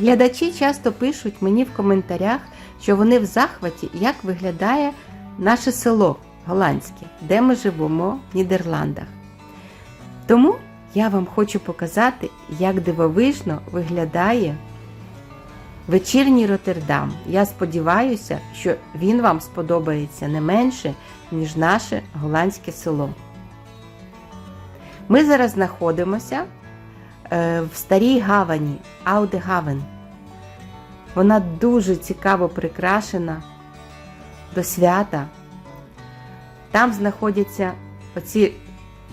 Глядачі часто пишуть мені в коментарях, що вони в захваті, як виглядає наше село голландське, де ми живемо в Нідерландах. Тому я вам хочу показати, як дивовижно виглядає вечірній Роттердам. Я сподіваюся, що він вам сподобається не менше, ніж наше голландське село. Ми зараз знаходимося в старій гавані Аудегавен. Вона дуже цікаво прикрашена до свята. Там знаходяться оці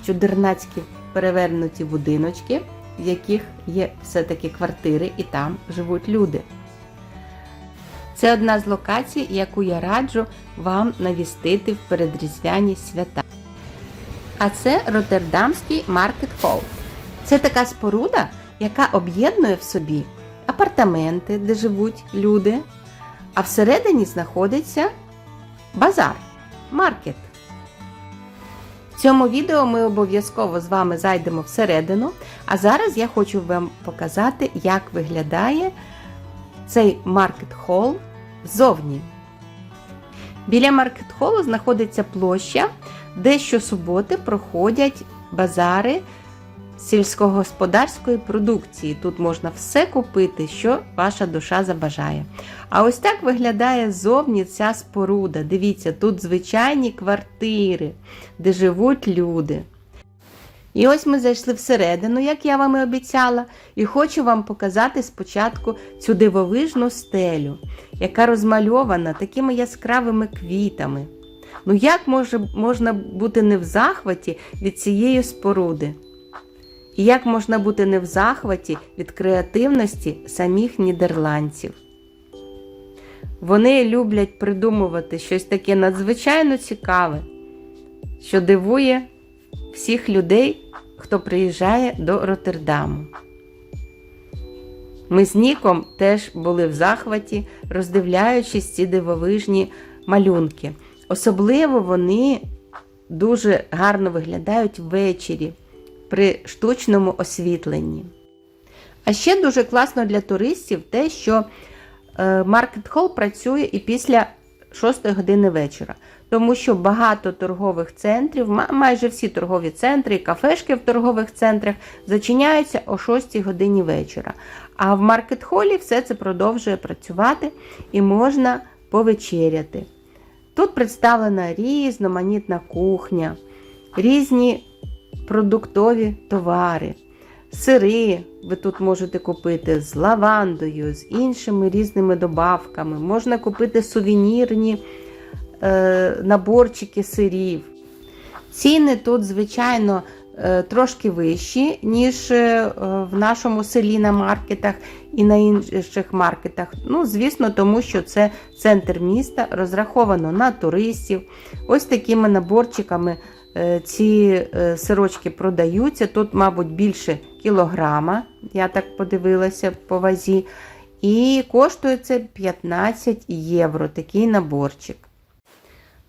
чудернацькі перевернуті будиночки, в яких є все-таки квартири, і там живуть люди. Це одна з локацій, яку я раджу вам навістити в передріздвяні свята. А це Роттердамський маркет холл. Це така споруда, яка об'єднує в собі апартаменти, де живуть люди, а всередині знаходиться базар, маркет. В цьому відео ми обов'язково з вами зайдемо всередину, а зараз я хочу вам показати, як виглядає цей маркет холл ззовні. Біля маркет холу знаходиться площа, де щосуботи проходять базари сільськогосподарської продукції. Тут можна все купити, що ваша душа забажає. А ось так виглядає ззовні ця споруда. Дивіться, тут звичайні квартири, де живуть люди. І ось ми зайшли всередину, як я вам і обіцяла, і хочу вам показати спочатку цю дивовижну стелю, яка розмальована такими яскравими квітами. Ну як може, можна бути не в захваті від цієї споруди? І як можна бути не в захваті від креативності самих нідерландців? Вони люблять придумувати щось таке надзвичайно цікаве, що дивує всіх людей, хто приїжджає до Роттердаму. Ми з Ніком теж були в захваті, роздивляючись ці дивовижні малюнки. Особливо вони дуже гарно виглядають ввечері при штучному освітленні. А ще дуже класно для туристів те, що маркет холл працює і після 6 години вечора, тому що багато торгових центрів, майже всі торгові центри кафешки в торгових центрах зачиняються о 6 годині вечора. А в маркет холі все це продовжує працювати і можна повечеряти. Тут представлена різноманітна кухня, різні продуктові товари, сири ви тут можете купити з лавандою, з іншими різними добавками. Можна купити сувенірні е, наборчики сирів. Ціни тут, звичайно, е, трошки вищі, ніж е, в нашому селі на маркетах і на інших маркетах. Ну, звісно, тому що це центр міста, розраховано на туристів. Ось такими наборчиками ці е, сирочки продаються. Тут, мабуть, більше кілограма, я так подивилася по вазі. І коштує це 15 євро такий наборчик.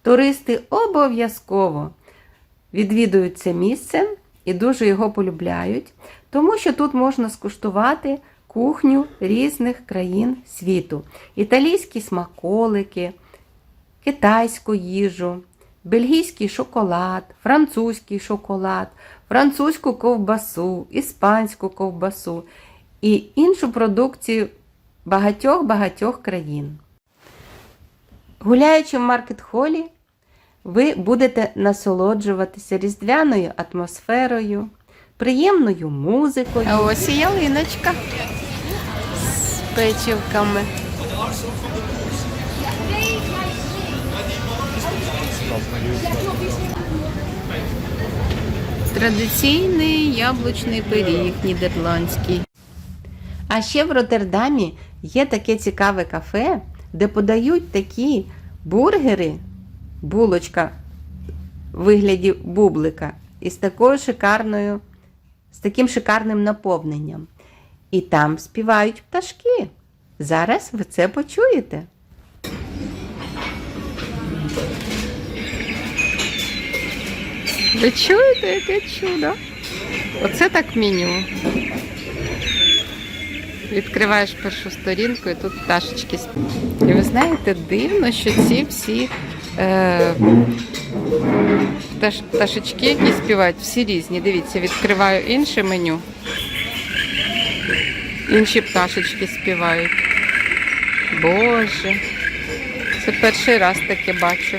Туристи обов'язково відвідують це місце і дуже його полюбляють, тому що тут можна скуштувати кухню різних країн світу: італійські смаколики, китайську їжу, бельгійський шоколад, французький шоколад, французьку ковбасу, іспанську ковбасу і іншу продукцію багатьох-багатьох країн. Гуляючи в маркет-холі, ви будете насолоджуватися різдвяною атмосферою, приємною музикою. А ось і ялиночка з печивками. Традиційний яблучний пиріг нідерландський. А ще в Роттердамі є таке цікаве кафе, де подають такі бургери, булочка в вигляді бублика із такою шикарною, з таким шикарним наповненням. І там співають пташки. Зараз ви це почуєте. Ви чуєте, яке чудо? Оце так мінімум. Відкриваєш першу сторінку і тут пташечки. І ви знаєте, дивно, що ці всі е, пташ, пташечки, які співають, всі різні. Дивіться, відкриваю інше меню. Інші пташечки співають. Боже. Це перший раз таке бачу.